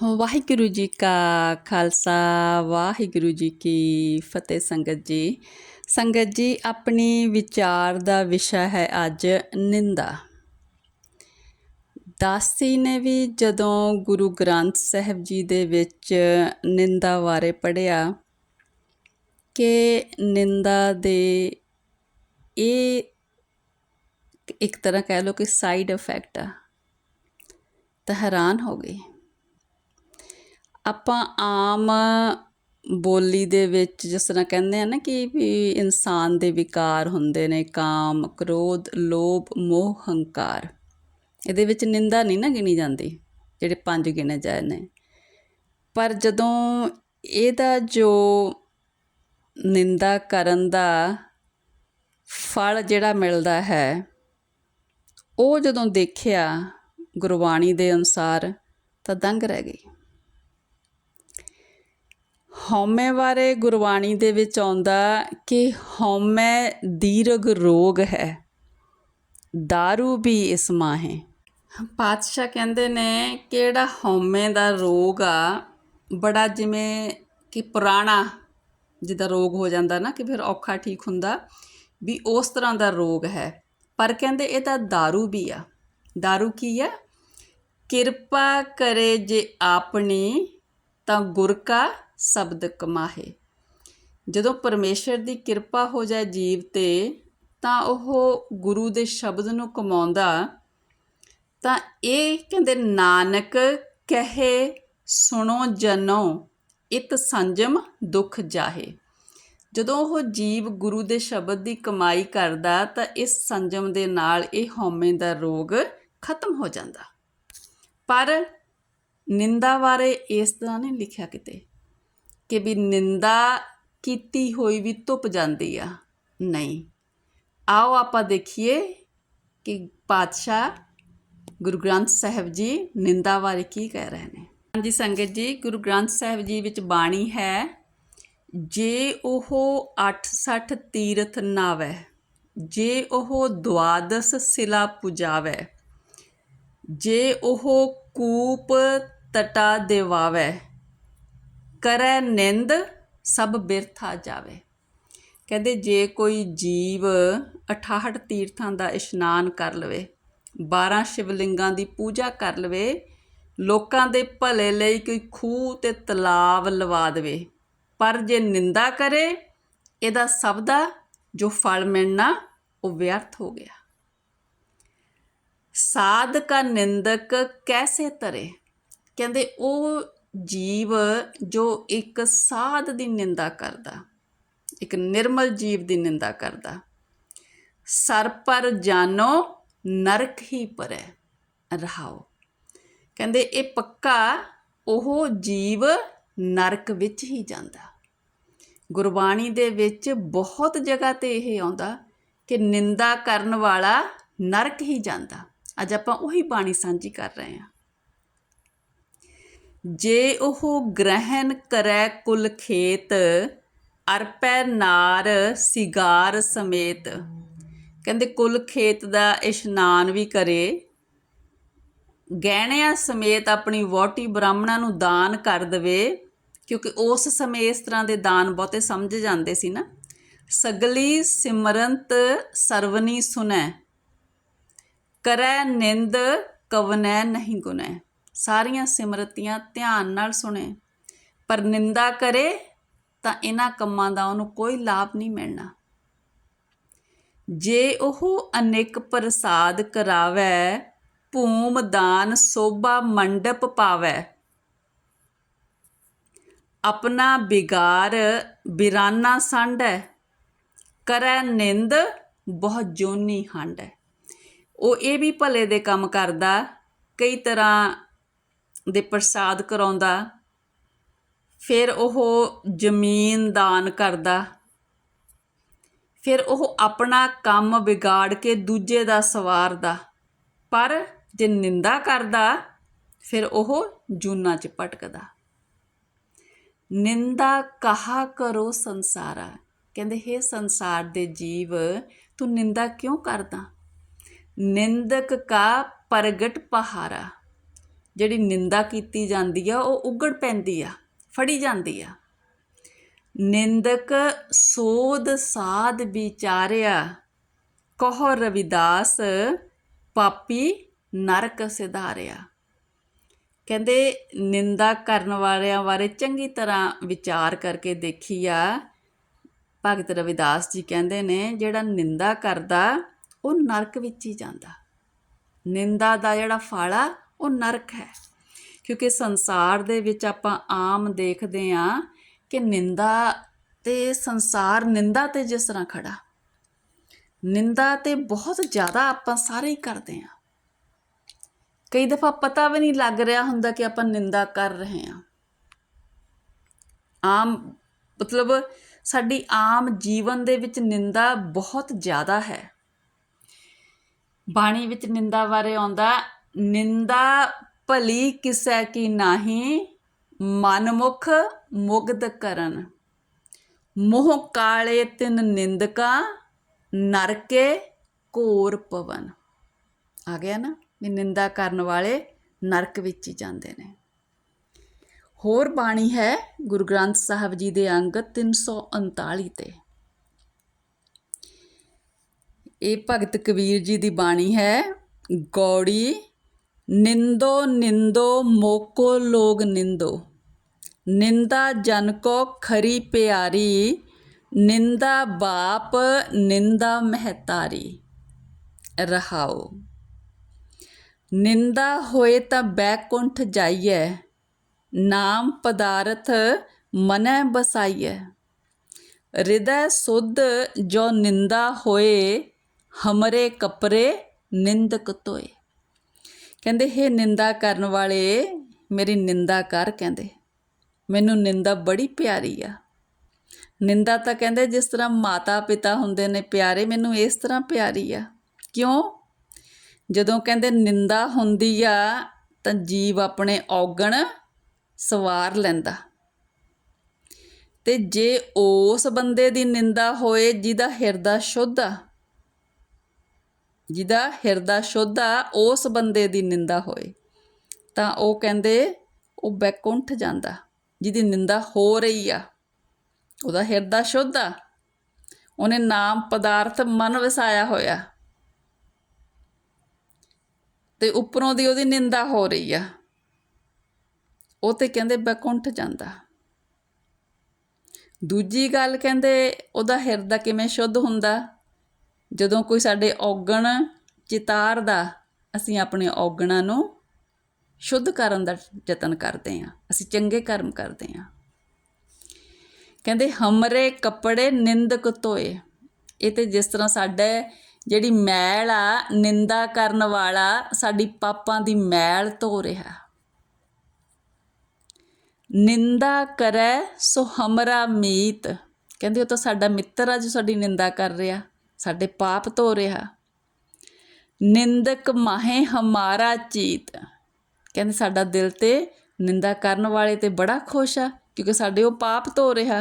ਵਾਹਿਗੁਰੂ ਜੀ ਕਾ ਖਾਲਸਾ, ਵਾਹਿਗੁਰੂ ਜੀ ਕੀ ਫਤਿਹ ਸੰਗਤ ਜੀ। ਸੰਗਤ ਜੀ, ਆਪਣੀ ਵਿਚਾਰ ਦਾ ਵਿਸ਼ਾ ਹੈ ਅੱਜ ਨਿੰਦਾ। ਦਾਸੀ ਨੇ ਵੀ ਜਦੋਂ ਗੁਰੂ ਗ੍ਰੰਥ ਸਾਹਿਬ ਜੀ ਦੇ ਵਿੱਚ ਨਿੰਦਾ ਬਾਰੇ ਪੜਿਆ ਕਿ ਨਿੰਦਾ ਦੇ ਇਹ ਇੱਕ ਤਰ੍ਹਾਂ ਕਹਿ ਲਓ ਕਿ ਸਾਈਡ ਇਫੈਕਟ ਆ, ਤਾਂ ਹੈਰਾਨ ਹੋ ਗਏ ਆਪਾਂ ਆਮ ਬੋਲੀ ਦੇ ਵਿੱਚ ਜਿਸ ਤਰ੍ਹਾਂ ਕਹਿੰਦੇ ਆ ਨਾ ਕਿ ਵੀ ਇਨਸਾਨ ਦੇ ਵਿਕਾਰ ਹੁੰਦੇ ਨੇ, ਕਾਮ, ਕ੍ਰੋਧ, ਲੋਭ, ਮੋਹ, ਹੰਕਾਰ। ਇਹਦੇ ਵਿੱਚ ਨਿੰਦਾ ਨਹੀਂ ਨਾ ਗਿਣੀ ਜਾਂਦੀ, ਜਿਹੜੇ ਪੰਜ ਗਿਣੇ ਜਾਏ ਨੇ। ਪਰ ਜਦੋਂ ਇਹਦਾ ਜੋ ਨਿੰਦਾ ਕਰਨ ਦਾ ਫਲ ਜਿਹੜਾ ਮਿਲਦਾ ਹੈ, ਉਹ ਜਦੋਂ ਦੇਖਿਆ ਗੁਰਬਾਣੀ ਦੇ ਅਨੁਸਾਰ ਤਾਂ ਦੰਗ ਰਹਿ ਗਈ। ਹਉਮੈ ਬਾਰੇ ਗੁਰਬਾਣੀ ਦੇ ਵਿੱਚ ਆਉਂਦਾ ਕਿ ਹਉਮੈ ਦੀਰਘ ਰੋਗ ਹੈ दारू ਵੀ ਇਸ ਮਾਹੇ ਪਾਤਸ਼ਾਹ ਕਹਿੰਦੇ ਨੇ ਕਿਹੜਾ ਹਉਮੈ ਦਾ ਰੋਗ ਆ ਬੜਾ ਜਿਵੇਂ ਕਿ ਪੁਰਾਣਾ ਜਿਹਦਾ ਰੋਗ ਹੋ ਜਾਂਦਾ ਨਾ ਕਿ ਫਿਰ ਔਖਾ ਠੀਕ ਹੁੰਦਾ ਵੀ ਉਸ ਤਰ੍ਹਾਂ ਦਾ ਰੋਗ ਹੈ ਪਰ ਕਹਿੰਦੇ ਇਹ ਤਾਂ दारू ਵੀ ਆ दारू ਕੀ ਆ ਕਿਰਪਾ ਕਰੇ ਜੇ ਆਪਣੀ ਤਾਂ ਗੁਰ ਕਾ ਸ਼ਬਦ ਕਮਾਹੇ। ਜਦੋਂ ਪਰਮੇਸ਼ਰ ਦੀ ਕਿਰਪਾ ਹੋ ਜਾਏ ਜੀਵ ਤੇ, ਤਾਂ ਉਹ ਗੁਰੂ ਦੇ ਸ਼ਬਦ ਨੂੰ ਕਮਾਉਂਦਾ, ਤਾਂ ਇਹ ਕਹਿੰਦੇ, ਨਾਨਕ ਕਹੇ, ਸੁਣੋ, ਜਨੋ, ਇਤ ਸੰਜਮ ਦੁਖ ਜਾਹੇ। ਜਦੋਂ ਉਹ ਜੀਵ ਗੁਰੂ ਦੇ ਸ਼ਬਦ ਦੀ ਕਮਾਈ ਕਰਦਾ, ਤਾਂ ਇਸ ਸੰਜਮ ਦੇ ਨਾਲ ਇਹ ਹਉਮੈ ਦਾ ਰੋਗ ਖਤਮ ਹੋ ਜਾਂਦਾ। ਪਰ ਨਿੰਦਾ ਬਾਰੇ ਇਸ ਤਰ੍ਹਾਂ ਨਹੀਂ ਲਿਖਿਆ ਕਿਤੇ ਕਿ ਵੀ ਨਿੰਦਾ ਕੀਤੀ ਹੋਈ ਵੀ ਧੁੱਪ ਜਾਂਦੀ ਆ। ਨਹੀਂ। ਆਓ ਆਪਾਂ ਦੇਖੀਏ ਕਿ ਪਾਤਸ਼ਾਹ ਗੁਰੂ ਗ੍ਰੰਥ ਸਾਹਿਬ ਜੀ ਨਿੰਦਾ ਬਾਰੇ ਕੀ ਕਹਿ ਰਹੇ ਨੇ। ਹਾਂਜੀ ਸੰਗਤ ਜੀ, ਗੁਰੂ ਗ੍ਰੰਥ ਸਾਹਿਬ ਜੀ ਵਿੱਚ ਬਾਣੀ ਹੈ, ਜੇ ਉਹ 86 ਤੀਰਥ ਨਾਵੇ, ਜੇ ਉਹ ਦਵਾਦਸ ਸਿਲਾ ਪੁਜਾਵੇ, ਜੇ ਉਹ ਕੂਪ ਤਟਾ ਦੇਵਾਵੇ। ਕਰੈ ਨਿੰਦ, ਸਭ ਬਿਰਥਾ ਜਾਵੇ। ਕਹਿੰਦੇ ਜੇ ਕੋਈ ਜੀਵ 68 ਤੀਰਥਾਂ ਦਾ ਇਸ਼ਨਾਨ ਕਰ ਲਵੇ 12 ਸ਼ਿਵਲਿੰਗਾਂ ਦੀ ਪੂਜਾ ਕਰ ਲਵੇ, ਲੋਕਾਂ ਦੇ ਭਲੇ ਲਈ ਕੋਈ ਖੂਹ ਤੇ ਤਲਾਬ ਲਵਾ ਦੇਵੇ, ਪਰ ਜੇ ਨਿੰਦਾ ਕਰੇ, ਇਹਦਾ ਸਭ ਦਾ ਜੋ ਫਲ ਮਿਲਣਾ, ਉਹ ਵਿਅਰਥ ਹੋ ਗਿਆ। ਸਾਧ ਕਾ ਨਿੰਦਕ ਕੈਸੇ ਤਰੇ? ਕਹਿੰਦੇ ਉਹ ਜੀਵ ਜੋ ਇੱਕ ਸਾਧ ਦੀ ਨਿੰਦਾ ਕਰਦਾ, ਇੱਕ ਨਿਰਮਲ ਜੀਵ ਦੀ ਨਿੰਦਾ ਕਰਦਾ, ਸਰ ਪਰ ਜਾਨੋ ਨਰਕ ਹੀ ਪਰੈ, ਰਹਾਓ। ਕਹਿੰਦੇ ਇਹ ਪੱਕਾ ਉਹ ਜੀਵ ਨਰਕ ਵਿੱਚ ਹੀ ਜਾਂਦਾ। ਗੁਰਬਾਣੀ ਦੇ ਵਿੱਚ ਬਹੁਤ ਜਗ੍ਹਾ ਤੇ ਇਹ ਆਉਂਦਾ ਕਿ ਨਿੰਦਾ ਕਰਨ ਵਾਲਾ ਨਰਕ ਹੀ ਜਾਂਦਾ। ਅੱਜ ਆਪਾਂ ਉਹੀ ਬਾਣੀ ਸਾਂਝੀ ਕਰ ਰਹੇ ਹਾਂ। ਜੇ ਉਹ ਗ੍ਰਹਿਣ ਕਰੈ ਕੁਲ ਖੇਤ, ਅਰਪੈ ਨਾਰ ਸਿਗਾਰ ਸਮੇਤ। ਕਹਿੰਦੇ ਕੁਲ ਖੇਤ ਦਾ ਇਸ਼ਨਾਨ ਵੀ ਕਰੇ। ਗਹਿਣਿਆਂ ਸਮੇਤ ਆਪਣੀ ਵੋਟੀ ਬ੍ਰਾਹਮਣਾਂ ਨੂੰ ਦਾਨ ਕਰ ਦਵੇ, ਕਿਉਂਕਿ ਉਸ ਸਮੇਂ ਇਸ ਤਰ੍ਹਾਂ ਦੇ ਦਾਨ ਬਹੁਤੇ ਸਮਝ ਜਾਂਦੇ ਸੀ ਨਾ। ਸਗਲੀ ਸਿਮਰੰਤ ਸਰਵਨੀ ਸੁਨੈ, ਕਰੈ ਨਿੰਦ ਕਵਨੈ ਨਹੀਂ ਗੁਨੈ। ਸਾਰੀਆਂ ਸਿਮਰਤੀਆਂ ਧਿਆਨ ਨਾਲ ਸੁਣੇ। ਪਰ ਨਿੰਦਾ ਕਰੇ ਤਾਂ ਇਹਨਾਂ ਕੰਮਾਂ ਦਾ ਉਹਨੂੰ ਕੋਈ ਲਾਭ ਨਹੀਂ ਮਿਲਣਾ। ਜੇ ਉਹ ਅਨੇਕ ਪ੍ਰਸਾਦ ਕਰਾਵੇ, ਭੂਮ ਦਾਨ ਸੋਭਾ ਮੰਡਪ ਪਾਵੇ। ਆਪਣਾ ਬਿਗਾਰ ਬਿਰਾਨਾ ਹੈ ਕਰੈ ਨਿੰਦ ਬਹੁਤ ਜੋਨੀ ਹੰਡ ਹੈ ਉਹ ਇਹ ਵੀ ਭਲੇ ਦੇ ਕੰਮ ਕਰਦਾ, ਕਈ ਤਰ੍ਹਾਂ ਦੇ ਪ੍ਰਸਾਦ ਕਰਾਉਂਦਾ, ਫਿਰ ਉਹ ਜ਼ਮੀਨ ਦਾਨ ਕਰਦਾ, ਫਿਰ ਉਹ ਆਪਣਾ ਕੰਮ ਵਿਗਾੜ ਕੇ ਦੂਜੇ ਦਾ ਸਵਾਰਦਾ। ਪਰ ਜੇ ਨਿੰਦਾ ਕਰਦਾ, ਫਿਰ ਉਹ ਜੂਨਾ 'ਚ ਪਟਕਦਾ। ਨਿੰਦਾ ਕਹਾ ਕਰੋ ਸੰਸਾਰਾ। ਕਹਿੰਦੇ, ਹੈ ਸੰਸਾਰ ਦੇ ਜੀਵ, ਤੂੰ ਨਿੰਦਾ ਕਿਉਂ ਕਰਦਾ? ਨਿੰਦਕ ਕਾ ਪ੍ਰਗਟ ਪਹਾਰਾ। ਜਿਹੜੀ ਨਿੰਦਾ ਕੀਤੀ ਜਾਂਦੀ ਆ, ਉਹ ਉਗੜ ਪੈਂਦੀ ਆ, ਫੜੀ ਜਾਂਦੀ ਆ। ਨਿੰਦਕ ਸੋਧ ਸਾਧ ਵਿਚਾਰਿਆ, ਕਹੋ ਰਵਿਦਾਸ, ਪਾਪੀ ਨਰਕ ਸਿਧਾਰਿਆ। ਕਹਿੰਦੇ, ਨਿੰਦਾ ਕਰਨ ਵਾਲਿਆਂ ਬਾਰੇ ਚੰਗੀ ਤਰ੍ਹਾਂ ਵਿਚਾਰ ਕਰਕੇ ਦੇਖੀ ਆ। ਭਗਤ ਰਵਿਦਾਸ ਜੀ ਕਹਿੰਦੇ ਨੇ, ਜਿਹੜਾ ਨਿੰਦਾ ਕਰਦਾ, ਉਹ ਨਰਕ ਵਿੱਚ ਹੀ ਜਾਂਦਾ। ਨਿੰਦਾ ਦਾ ਜਿਹੜਾ ਫਲ ਆ ਉਹ ਨਰਕ ਹੈ। ਕਿਉਂਕਿ ਸੰਸਾਰ ਦੇ ਵਿੱਚ ਆਪਾਂ ਆਮ ਦੇਖਦੇ ਆ ਕਿ ਨਿੰਦਾ ਤੇ ਸੰਸਾਰ ਨਿੰਦਾ ਤੇ ਜਿਸ ਤਰ੍ਹਾਂ ਖੜਾ, ਨਿੰਦਾ ਤੇ ਬਹੁਤ ਜ਼ਿਆਦਾ ਆਪਾਂ ਸਾਰੇ ਹੀ ਕਰਦੇ ਆ ਕਈ ਦਫਾ ਪਤਾ ਵੀ ਨਹੀਂ ਲੱਗ ਰਿਹਾ ਹੁੰਦਾ ਕਿ ਆਪਾਂ ਨਿੰਦਾ ਕਰ ਰਹੇ ਆ ਆਮ ਮਤਲਬ ਸਾਡੀ ਆਮ ਜੀਵਨ ਦੇ ਵਿੱਚ ਨਿੰਦਾ ਬਹੁਤ ਜ਼ਿਆਦਾ ਹੈ। ਬਾਣੀ ਵਿੱਚ ਨਿੰਦਾ ਬਾਰੇ ਆਉਂਦਾ ਨਿੰਦਾ ਭਲੀ ਕਿਸੈ ਕੀ ਨਾਹੀ, ਮਨਮੁਖ ਮੁਗਧ ਕਰਨ। ਮੋਹ ਕਾਲੇ ਤਿਨ ਨਿੰਦਕਾ, ਨਰਕੇ ਘੋਰ ਪਵਨ। ਆ ਗਿਆ ਨਾ ਵੀ ਨਿੰਦਾ ਕਰਨ ਵਾਲੇ ਨਰਕ ਵਿੱਚ ਹੀ ਜਾਂਦੇ ਨੇ। ਹੋਰ ਬਾਣੀ ਹੈ ਗੁਰੂ ਗ੍ਰੰਥ ਸਾਹਿਬ ਜੀ ਦੇ ਅੰਗ 339 ਤੇ। ਇਹ ਭਗਤ ਕਬੀਰ ਜੀ ਦੀ ਬਾਣੀ ਹੈ, ਗੌੜੀ ਨਿੰਦੋ ਨਿੰਦੋ, ਮੋਕੋ ਲੋਗ ਨਿੰਦੋ। ਨਿੰਦਾ ਜਨ ਕੋ ਖਰੀ ਪਿਆਰੀ, ਨਿੰਦਾ ਬਾਪ, ਨਿੰਦਾ ਮਹਤਾਰੀ। ਰਹਾਓ ਨਿੰਦਾ ਹੋਏ ਤਾਂ ਬੈਕੁੰਠ ਜਾਈਐ, ਨਾਮ ਪਦਾਰਥ ਮਨੈ ਬਸਾਈਐ। ਹਿਰਦੈ ਸੁਧ ਜੋ ਨਿੰਦਾ ਹੋਏ, ਹਮਰੇ ਕਪਰੇ ਨਿੰਦਕ ਤੋਏ। ਕਹਿੰਦੇ, ਹੈ ਨਿੰਦਾ ਕਰਨ ਵਾਲੇ, ਮੇਰੀ ਨਿੰਦਾ ਕਰ, ਕਹਿੰਦੇ। ਮੈਨੂੰ ਨਿੰਦਾ ਬੜੀ ਪਿਆਰੀ ਆ। ਨਿੰਦਾ ਤਾਂ ਕਹਿੰਦੇ, ਜਿਸ ਤਰ੍ਹਾਂ ਮਾਤਾ ਪਿਤਾ ਹੁੰਦੇ ਨੇ ਪਿਆਰੇ, ਮੈਨੂੰ ਇਸ ਤਰ੍ਹਾਂ ਪਿਆਰੀ ਆ। ਕਿਉਂ? ਜਦੋਂ ਕਹਿੰਦੇ, ਨਿੰਦਾ ਹੁੰਦੀ ਆ, ਤਾਂ ਜੀਵ ਆਪਣੇ ਔਗਣ ਸਵਾਰ ਲੈਂਦਾ। ਤੇ ਜੇ ਉਸ ਬੰਦੇ ਦੀ ਨਿੰਦਾ ਹੋਏ, ਜਿਹਦਾ ਹਿਰਦਾ ਸ਼ੁੱਧ ਆ ਜਿਹਦਾ ਹਿਰਦਾ ਸ਼ੁੱਧ ਆ ਉਸ ਬੰਦੇ ਦੀ ਨਿੰਦਾ ਹੋਏ, ਤਾਂ ਉਹ ਕਹਿੰਦੇ, ਉਹ ਬੈਕੁੰਠ ਜਾਂਦਾ, ਜਿਹਦੀ ਨਿੰਦਾ ਹੋ ਰਹੀ ਆ। ਉਹਦਾ ਹਿਰਦਾ ਸ਼ੁੱਧ ਆ ਉਹਨੇ ਨਾਮ ਪਦਾਰਥ ਮਨ ਵਸਾਇਆ ਹੋਇਆ। ਤੇ ਉੱਪਰੋਂ ਦੀ ਉਹਦੀ ਨਿੰਦਾ ਹੋ ਰਹੀ ਆ। ਉਹ ਤੇ ਕਹਿੰਦੇ ਬੈਕੁੰਠ ਜਾਂਦਾ। ਦੂਜੀ ਗੱਲ ਕਹਿੰਦੇ, ਉਹਦਾ ਹਿਰਦਾ ਕਿਵੇਂ ਸ਼ੁੱਧ ਹੁੰਦਾ? ਜਦੋਂ ਕੋਈ ਸਾਡੇ ਔਗਣ ਚਿਤਾਰਦਾ ਅਸੀਂ ਆਪਣੇ ਔਗਣਾਂ ਨੂੰ ਸ਼ੁੱਧ ਕਰਨ ਦਾ ਯਤਨ ਕਰਦੇ ਹਾਂ, ਅਸੀਂ ਚੰਗੇ ਕਰਮ ਕਰਦੇ ਹਾਂ। ਕਹਿੰਦੇ, ਹਮਰੇ ਕੱਪੜੇ ਨਿੰਦਕ ਧੋਏ। ਇਹ ਤੇ ਜਿਸ ਤਰ੍ਹਾਂ ਸਾਡੇ ਜਿਹੜੀ ਮੈਲ ਆ, ਨਿੰਦਾ ਕਰਨ ਵਾਲਾ ਸਾਡੀ ਪਾਪਾਂ ਦੀ ਮੈਲ ਧੋ ਰਿਹਾ। ਨਿੰਦਾ ਕਰੈ ਸੋ ਹਮਰਾ ਮੀਤ। ਕਹਿੰਦੇ, ਉਹ ਤਾਂ ਸਾਡਾ ਮਿੱਤਰ ਆ ਜੋ ਸਾਡੀ ਨਿੰਦਾ ਕਰ ਰਿਹਾ। ਸਾਡੇ ਪਾਪ ਧੋ ਰਿਹਾ। ਨਿੰਦਕ ਮਾਹੇ ਹਮਾਰਾ ਚੀਤ। ਕਹਿੰਦੇ ਸਾਡਾ ਦਿਲ ਤੇ ਨਿੰਦਾ ਕਰਨ ਵਾਲੇ ਤੇ ਬੜਾ ਖੁਸ਼ ਆ, ਕਿਉਂਕਿ ਸਾਡੇ ਉਹ ਪਾਪ ਧੋ ਰਿਹਾ।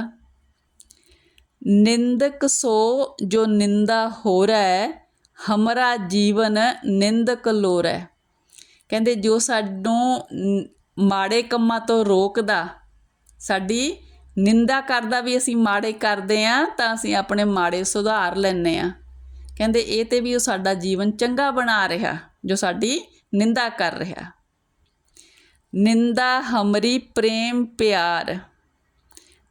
ਨਿੰਦਕ ਸੋ ਜੋ ਨਿੰਦਾ ਹੋ ਹੈ ਹਮਰਾ ਜੀਵਨ ਨਿੰਦਕ ਹੈ ਕਹਿੰਦੇ ਜੋ ਸਾਨੂੰ ਮਾੜੇ ਕੰਮਾਂ ਤੋਂ ਰੋਕਦਾ, ਸਾਡੀ ਨਿੰਦਾ ਕਰਦਾ ਵੀ ਅਸੀਂ ਮਾੜੇ ਕਰਦੇ ਆ ਤਾਂ ਅਸੀਂ ਆਪਣੇ ਮਾੜੇ ਸੁਧਾਰ ਲੈਨੇ ਆ ਕਹਿੰਦੇ, ਇਹ ਤੇ ਵੀ ਉਹ ਸਾਡਾ ਜੀਵਨ ਚੰਗਾ ਬਣਾ ਰਿਹਾ, ਜੋ ਸਾਡੀ ਨਿੰਦਾ ਕਰ ਰਿਹਾ। ਨਿੰਦਾ ਹਮਰੀ ਪ੍ਰੇਮ ਪਿਆਰ,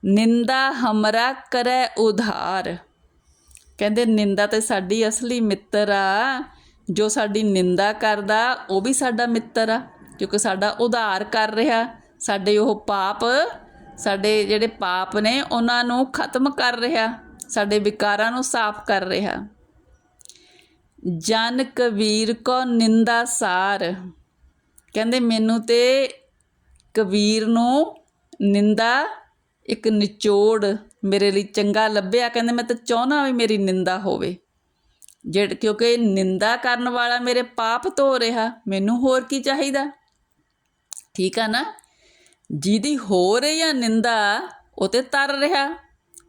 ਨਿੰਦਾ ਹਮਰਾ ਕਰੈ ਉਧਾਰ। ਕਹਿੰਦੇ, ਨਿੰਦਾ ਤੇ ਸਾਡੀ ਅਸਲੀ ਮਿੱਤਰ ਆ, ਜੋ ਸਾਡੀ ਨਿੰਦਾ ਕਰਦਾ, ਉਹ ਵੀ ਸਾਡਾ ਮਿੱਤਰ ਆ, ਕਿਉਂਕਿ ਸਾਡਾ ਉਧਾਰ ਕਰ ਰਿਹਾ, ਸਾਡੇ ਉਹ ਪਾਪ ਸਾਡੇ ਜਿਹੜੇ ਪਾਪ ਨੇ, ਉਹਨਾਂ ਨੂੰ ਖਤਮ ਕਰ ਰਿਹਾ, ਸਾਡੇ ਵਿਕਾਰਾਂ ਨੂੰ ਸਾਫ਼ ਕਰ ਰਿਹਾ। ਜਨ ਕਬੀਰ ਕੋ ਨਿੰਦਾ ਸਾਰ। ਕਹਿੰਦੇ, ਮੈਨੂੰ ਤੇ ਕਬੀਰ ਨੂੰ ਨਿੰਦਾ, ਇੱਕ ਨਿਚੋੜ ਮੇਰੇ ਲਈ ਚੰਗਾ ਲੱਭਿਆ। ਕਹਿੰਦੇ, ਮੈਂ ਤਾਂ ਚਾਹਨਾ ਵੀ ਮੇਰੀ ਨਿੰਦਾ ਹੋਵੇ। ਜਿਹੜਾ, ਕਿਉਂਕਿ ਨਿੰਦਾ ਕਰਨ ਵਾਲਾ ਮੇਰੇ ਪਾਪ ਧੋ ਰਿਹਾ, ਮੈਨੂੰ ਹੋਰ ਕੀ ਚਾਹੀਦਾ? ਠੀਕ ਆ ਨਾ? ਜਿਹਦੀ ਹੋ ਰਹੀ ਆ ਨਿੰਦਾ, ਉਹ ਤੇ ਤਰ ਰਿਹਾ।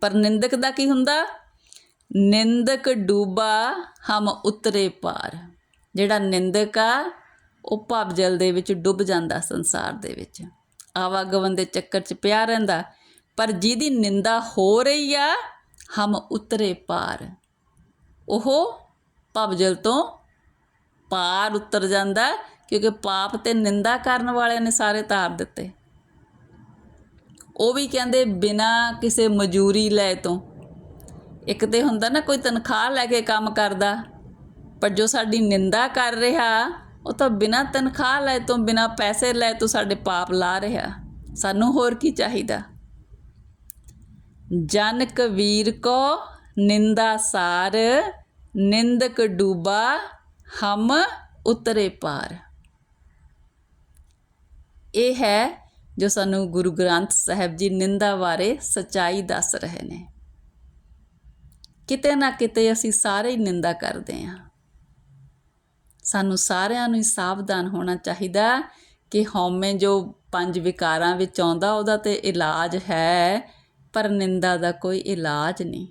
ਪਰ ਨਿੰਦਕ ਦਾ ਕੀ ਹੁੰਦਾ? ਨਿੰਦਕ ਡੂਬਾ ਹਮ ਉਤਰੇ ਪਾਰ। ਜਿਹੜਾ ਨਿੰਦਕ ਆ, ਉਹ ਭਵਜਲ ਦੇ ਵਿੱਚ ਡੁੱਬ ਜਾਂਦਾ ਸੰਸਾਰ ਦੇ ਵਿੱਚ। ਆਵਾਗਵਨ ਦੇ ਚੱਕਰ 'ਚ ਪਿਆ ਰਹਿੰਦਾ। ਪਰ ਜਿਹਦੀ ਨਿੰਦਾ ਹੋ ਰਹੀ ਆ, ਹਮ ਉਤਰੇ ਪਾਰ। ਉਹ ਭਵਜਲ ਤੋਂ ਪਾਰ ਉਤਰ ਜਾਂਦਾ, ਕਿਉਂਕਿ ਪਾਪ ਤੇ ਨਿੰਦਾ ਕਰਨ ਵਾਲਿਆਂ ਨੇ ਸਾਰੇ ਤਾਰ ਦਿੱਤੇ। ਉਹ ਵੀ ਕਹਿੰਦੇ ਬਿਨਾ ਕਿਸੇ ਮਜ਼ਦੂਰੀ ਲੈ ਤੋਂ। ਇੱਕ ਤੇ ਹੁੰਦਾ ਨਾ ਕੋਈ ਤਨਖਾਹ ਲੈ ਕੇ ਕੰਮ ਕਰਦਾ, ਪਰ ਜੋ ਸਾਡੀ ਨਿੰਦਾ ਕਰ ਰਿਹਾ, ਉਹ ਤਾਂ ਬਿਨਾ ਤਨਖਾਹ ਲੈ ਤੋਂ, ਬਿਨਾ ਪੈਸੇ ਲੈ ਤੋਂ ਸਾਡੇ ਪਾਪ ਲਾ ਰਿਹਾ। ਸਾਨੂੰ ਹੋਰ ਕੀ ਚਾਹੀਦਾ? ਜਨ ਕਬੀਰ ਕੋ ਨਿੰਦਾ ਸਾਰ, ਨਿੰਦਕ ਡੂਬਾ ਹਮ ਉਤਰੇ ਪਾਰ। ਇਹ ਹੈ ਜੋ ਸਾਨੂੰ ਗੁਰੂ ਗ੍ਰੰਥ ਸਾਹਿਬ ਜੀ ਨਿੰਦਾ ਬਾਰੇ ਸਚਾਈ ਦੱਸ ਰਹੇ ਨੇ। ਕਿਤੇ ਨਾ ਕਿਤੇ ਅਸੀਂ ਸਾਰੇ ਹੀ ਨਿੰਦਾ ਕਰਦੇ ਹਾਂ। ਸਾਨੂੰ ਸਾਰਿਆਂ ਨੂੰ ਹੀ ਸਾਵਧਾਨ ਹੋਣਾ ਚਾਹੀਦਾ ਕਿ ਹਉਮੈ ਜੋ ਪੰਜ ਵਿਕਾਰਾਂ ਵਿੱਚ ਆਉਂਦਾ, ਉਹਦਾ ਤੇ ਇਲਾਜ ਹੈ, ਪਰ ਨਿੰਦਾ ਦਾ ਕੋਈ ਇਲਾਜ ਨਹੀਂ।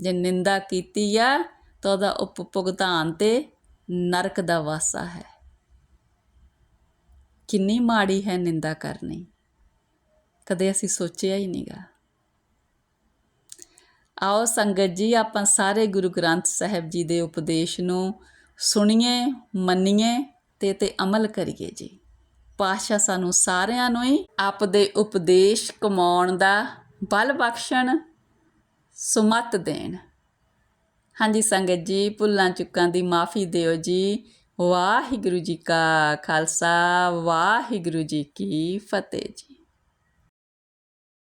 ਜੇ ਨਿੰਦਾ ਕੀਤੀ ਆ, ਤਾਂ ਉਹਦਾ ਉਪਭੁਗਤਾਨ ਤੇ ਨਰਕ ਦਾ ਵਾਸਾ ਹੈ। ਕਿੰਨੀ ਮਾੜੀ ਹੈ ਨਿੰਦਾ ਕਰਨੀ। ਕਦੇ ਅਸੀਂ ਸੋਚਿਆ ਹੀ ਨਹੀਂਗਾ ਆਓ ਸੰਗਤ ਜੀ, ਆਪਾਂ ਸਾਰੇ ਗੁਰੂ ਗ੍ਰੰਥ ਸਾਹਿਬ ਜੀ ਦੇ ਉਪਦੇਸ਼ ਨੂੰ ਸੁਣੀਏ, ਮੰਨੀਏ ਤੇ ਤੇ ਅਮਲ ਕਰੀਏ ਜੀ। ਪਾਸ਼ਾ ਸਾਨੂੰ ਸਾਰਿਆਂ ਨੂੰ ਹੀ ਆਪ ਦੇ ਉਪਦੇਸ਼ ਕਮਾਉਣ ਦਾ ਬਲ ਬਖਸ਼ਣ, ਸੁਮਤ ਦੇਣ। ਹਾਂਜੀ ਸੰਗਤ ਜੀ, ਭੁੱਲਾਂ ਚੁੱਕਾਂ ਦੀ ਮਾਫੀ ਦਿਓ ਜੀ। ਵਾਹਿਗੁਰੂ ਜੀ ਕਾ ਖਾਲਸਾ, ਵਾਹਿਗੁਰੂ ਜੀ ਕੀ ਫਤਿਹ ਜੀ।